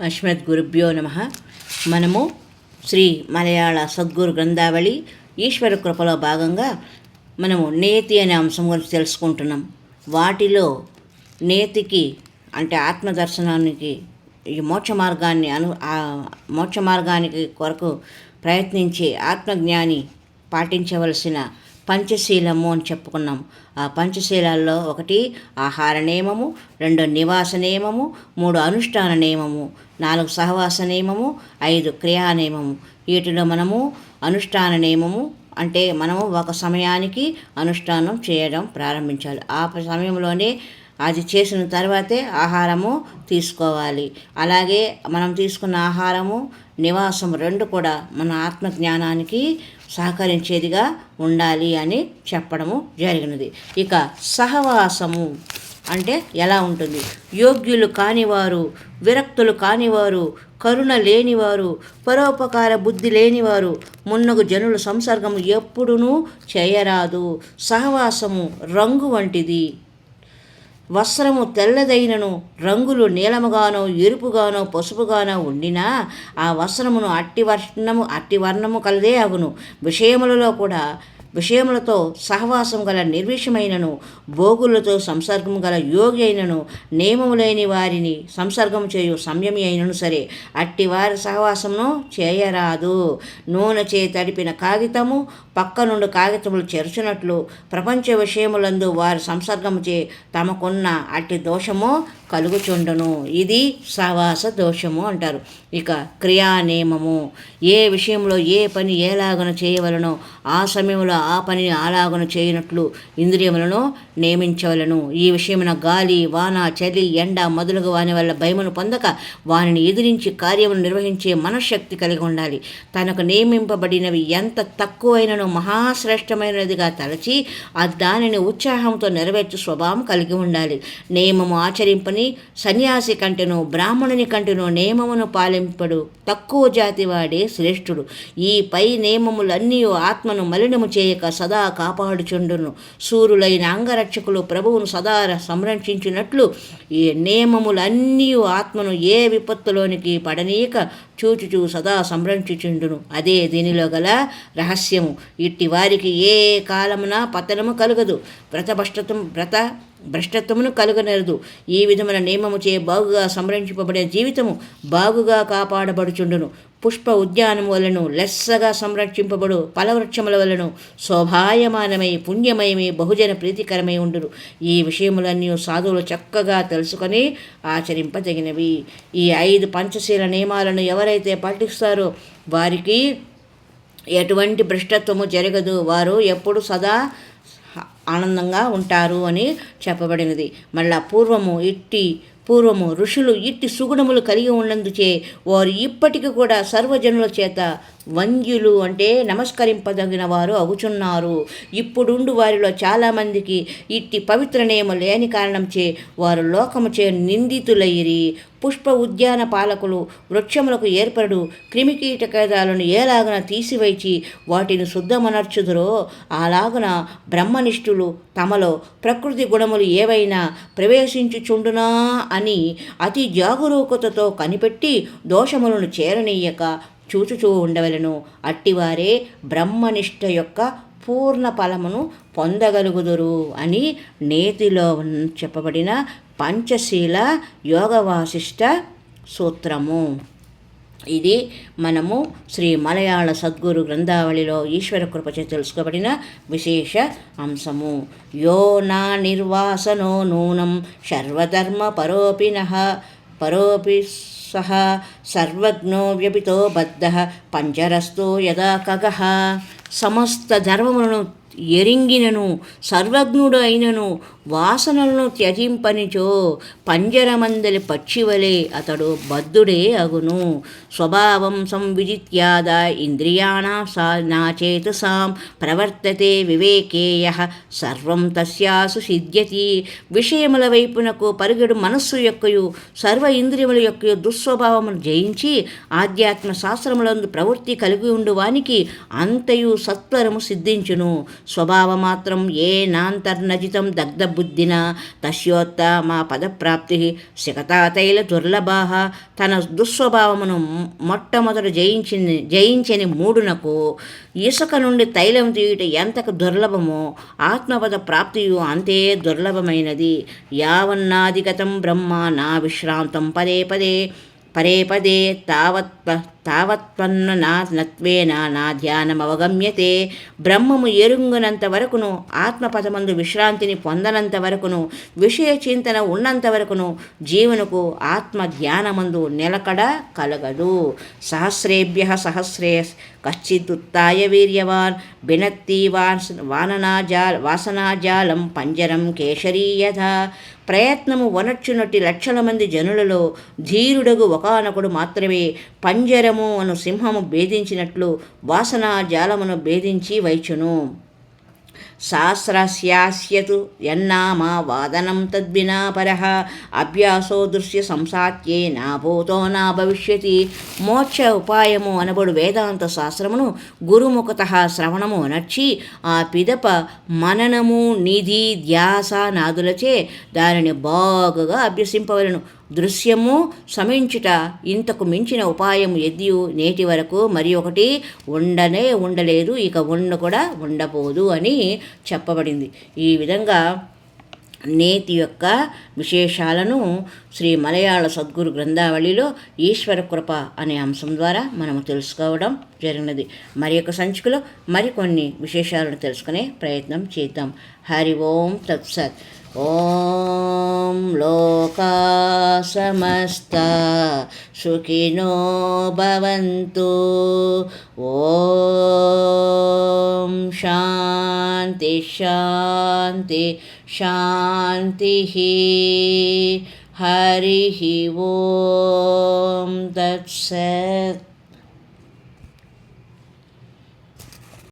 అశ్మత్ గురుభ్యో నమ. మనము శ్రీ మలయాళ సద్గురు గ్రంథావళి ఈశ్వర కృపలో భాగంగా మనము నేతి అనే అంశం గురించి తెలుసుకుంటున్నాం. వాటిలో నేతికి అంటే ఆత్మదర్శనానికి ఈ మోక్ష మార్గాన్ని అను మోక్ష మార్గానికి కొరకు ప్రయత్నించే ఆత్మజ్ఞాని పాటించవలసిన పంచశీలము అని చెప్పుకున్నాం. ఆ పంచశీలాల్లో ఒకటి ఆహార నియమము రెండు నివాస నియమము మూడు అనుష్ఠాన నియమము నాలుగు సహవాస నియమము ఐదు క్రియా నియమము. వీటిలో మనము అనుష్ఠాన నియమము అంటే మనము ఒక సమయానికి అనుష్ఠానం చేయడం ప్రారంభించాలి. ఆ సమయంలోనే అది చేసిన తర్వాతే ఆహారము తీసుకోవాలి. అలాగే మనం తీసుకున్న ఆహారము నివాసం రెండు కూడా మన ఆత్మజ్ఞానానికి సహకరించేదిగా ఉండాలి అని చెప్పడము జరిగినది. ఇక సహవాసము అంటే ఎలా ఉంటుంది? యోగ్యులు కానివారు విరక్తులు కానివారు కరుణ లేనివారు పరోపకార బుద్ధి లేనివారు మున్నగు జనుల సంసర్గము ఎప్పుడునూ చేయరాదు. సహవాసము రంగు వంటిది. వస్త్రము తెల్లదైనను రంగులు నీలముగానో ఎరుపుగానో పసుపుగానో ఉండినా ఆ వస్త్రమును అట్టి వర్ణము అట్టి వర్ణము కలదే అగును. విషయములలో కూడా విషయములతో సహవాసం గల నిర్విషమైనను భోగులతో సంసర్గం గల యోగి అయినను నియమము లేని వారిని సంసర్గం చేయు సంయమి అయినను సరే అట్టి వారి సహవాసమును చేయరాదు. నూనె చే తడిపిన కాగితము పక్క నుండి కాగితములు చెరుచునట్లు ప్రపంచ విషయములందు వారి సంసర్గము చే తమకున్న అట్టి దోషము కలుగుచుండును. ఇది సహవాస దోషము అంటారు. ఇక క్రియా నియమము ఏ విషయంలో ఏ పని ఎలాగన చేయవలనో ఆ సమయంలో ఆ పనిని అలాగన చేయనట్లు ఇంద్రియములను నియమించవలను ఈ విషయమున గాలి వాన చలి ఎండ మొదలగు వాని వల్ల భయమును పొందక వానిని ఎదిరించి కార్యమును నిర్వహించే మనశ్శక్తి కలిగి ఉండాలి. తనకు నియమింపబడినవి ఎంత తక్కువైనను మహాశ్రేష్టమైనదిగా తలచి ఆ దానిని ఉత్సాహంతో నెరవేర్చు స్వభావం కలిగి ఉండాలి. నియమము ఆచరింపని సన్యాసి కంటెను బ్రాహ్మణుని కంటెను నియమమును పాలింపడు. తక్కువ జాతి వాడే శ్రేష్ఠుడు. ఈ పై నియమములన్నీ ఆత్మను మలినము చేయక సదా కాపాడుచుండును. సూర్యులైన అంగరక్షకులు ప్రభువును సదా సంరక్షించినట్లు ఈ నియమములన్నీ ఆత్మను ఏ విపత్తులోనికి పడనీయక చూచుచూ సదా సంరక్షించుండును. అదే దీనిలో గల రహస్యము. ఇట్టి వారికి ఏ కాలమున పతనము కలుగదు. వ్రతభ్రష్టతం వ్రత భ్రష్టత్వమును కలుగనరదు. ఈ విధమైన నియమము చే బాగుగా సంరక్షింపబడే జీవితము బాగుగా కాపాడబడుచుండును. పుష్ప ఉద్యానం వలను లెస్సగా సంరక్షింపబడు ఫలవృక్షముల వలను శోభాయమానమై పుణ్యమయమై బహుజన ప్రీతికరమై ఉండును. ఈ విషయములన్నీ సాధువులు చక్కగా తెలుసుకొని ఆచరింపదగినవి ఈ ఐదు పంచశీల నియమాలను ఎవరైతే పాటిస్తారో వారికి ఎటువంటి భ్రష్టత్వము జరగదు. వారు ఎప్పుడు సదా ఆనందంగా ఉంటారు అని చెప్పబడినది. మళ్ళా పూర్వము ఇట్టి పూర్వము ఋషులు ఇట్టి సుగుణములు కలిగి ఉన్నందుచే వారు ఇప్పటికి కూడా సర్వజనుల చేత వంద్యులు అంటే నమస్కరింపదగిన వారు అగుచున్నారు ఇప్పుడుండు వారిలో చాలామందికి ఇట్టి పవిత్ర నియమం లేని కారణంచే వారు లోకము చే నిందితులయ్యిరి పుష్ప ఉద్యాన పాలకులు వృక్షములకు ఏర్పడు క్రిమికీటకాలను ఏలాగన తీసివేచి వాటిని శుద్ధమనర్చుదురో? అలాగున బ్రహ్మనిష్ఠులు తమలో ప్రకృతి గుణములు ఏవైనా ప్రవేశించుచుండునా అని అతి జాగరూకతతో కనిపెట్టి దోషములను చేరనీయక చూచుచూ ఉండవలను. అట్టివారే బ్రహ్మనిష్ట యొక్క పూర్ణ ఫలమును పొందగలుగుదురు అని నేతిలో చెప్పబడిన పంచశీల యోగ వాసిష్ట సూత్రము. ఇది మనము శ్రీ మలయాళ సద్గురు గ్రంథావళిలో ఈశ్వర కృపచే తెలుసుకోబడిన విశేష అంశము. యో నా నిర్వాసనో నూనం సర్వధర్మ పరోపిన పరోపి సహ సర్వజ్ఞో వ్యపితో బద్ధ పంజరస్తో యదా కగ సమస్త ధర్మములను ఎరింగినను సర్వజ్ఞుడు అయినను వాసనలను త్యజింపనిచో పంజరమందలి పక్షివలే అతడు బద్ధుడే అగును. స్వభావం సంవిజిత్యాద ఇంద్రియాణా సా నాచేతసాం ప్రవర్తతే వివేకేయ సర్వం తస్యాసు సిద్ధ్యతి. విషయముల వైపునకు పరిగెడు మనస్సు యొక్కయు సర్వ ఇంద్రియముల యొక్క దుస్వభావమును జయించి ఆధ్యాత్మ శాస్త్రములందు ప్రవృత్తి కలిగి ఉండువానికి అంతయు సత్వరము సిద్ధించును. స్వభావమాత్రం ఏ నాంతర్నజితం దగ్ధబుద్ధిన తస్యోత్తమ పదప్రాప్తి శిఖతాతైల దుర్లభాహ తన దుస్వభావమును మొట్టమొదట జయించింది జయించని మూడునకు ఇసుక నుండి తైలం తీయుట ఎంతకు దుర్లభమో ఆత్మపద ప్రాప్తియు అంతే దుర్లభమైనది. యావన్నాదిగతం బ్రహ్మ నా విశ్రాంతం పదే పదే పదే పదే తావత్ తావత్వన్న నా నత్వేన నా ధ్యానం అవగమ్యతే బ్రహ్మము ఎరుంగునంత వరకును ఆత్మపదమందు విశ్రాంతిని పొందనంత వరకును విషయ చింతన ఉన్నంత వరకును జీవనకు ఆత్మ ధ్యానమందు నిలకడ కలగదు. సహస్రేభ్య సహస్రే కశ్చిదుత్తాయ వీర్యవాన్ బినత్తి వాస్ వాననాజా వాసనాజాలం పంజరం కేశరీయథ. ప్రయత్నము వనర్చునట్టి లక్షల మంది జనులలో ధీరుడగు ఒకనొకడు మాత్రమే పంజరం పంజరము అను సింహము భేదించినట్లు వాసనా జాలమును భేదించి వైచును. శాస్త్రస్యాస్యతు యన్నామా వాదనం తద్వినా పరః అభ్యాసో దృశ్య సంసాత్యే నా భూతో నా భవిష్యతి. మోక్ష ఉపాయము అనబడు వేదాంత శాస్త్రమును గురుముఖత శ్రవణము అనర్చి ఆ పిదప మననము నిధి ధ్యాస నాదులచే దానిని బాగుగా అభ్యసింపవలను. దృశ్యము సమించుట ఇంతకు మించిన ఉపాయం ఎద్యు నేటి వరకు మరి ఒకటి ఉండనే ఉండలేదు. ఇక ఉండ కూడా ఉండబోదు అని చెప్పబడింది. ఈ విధంగా నేతి యొక్క విశేషాలను శ్రీ మలయాళ సద్గురు గ్రంథావళిలో ఈశ్వర కృప అనే అంశం ద్వారా మనము తెలుసుకోవడం జరిగినది. మరి యొక్క సంచికలో మరికొన్ని విశేషాలను తెలుసుకునే ప్రయత్నం చేద్దాం. హరి ఓం తత్సత్. ॐ लोका समस्ता सुखिनो भवन्तु ॐ शान्ति शान्ति शान्तिः हरिः ॐ तत्सत्